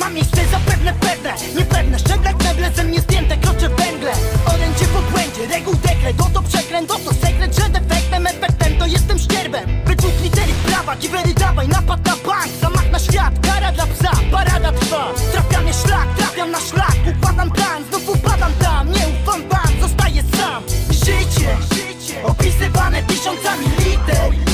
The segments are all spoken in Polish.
ma miejsce zapewne pewne. Niepewne szczeble, kneble, ze mnie zdjęte Kroczę węgle, orędzie w obłędzie Reguł dekret, oto przekręt, oto sekret Że defektem, efektem to jestem ścierbem Wyczuć litery prawa, giwery dawaj Napad na bank, zamach na świat Kara dla psa, parada trwa. Trafiam mnie szlak, trafiam na szlak Układam plan, znów upadam tam Nie ufam wam, zostaję sam. Życie, życie Opisywane tysiącami liter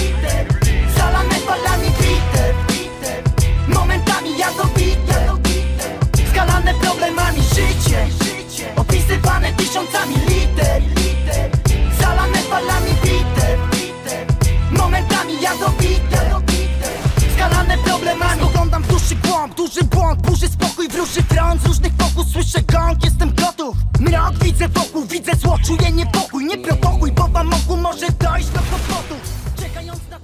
Burzy spokój, wróży front Z różnych pokus słyszę gong, jestem gotów. Mrok widzę wokół, widzę zło Czuję niepokój, nie prowokuj Bo wam mogу może dojść do kłopotów. Czekając na...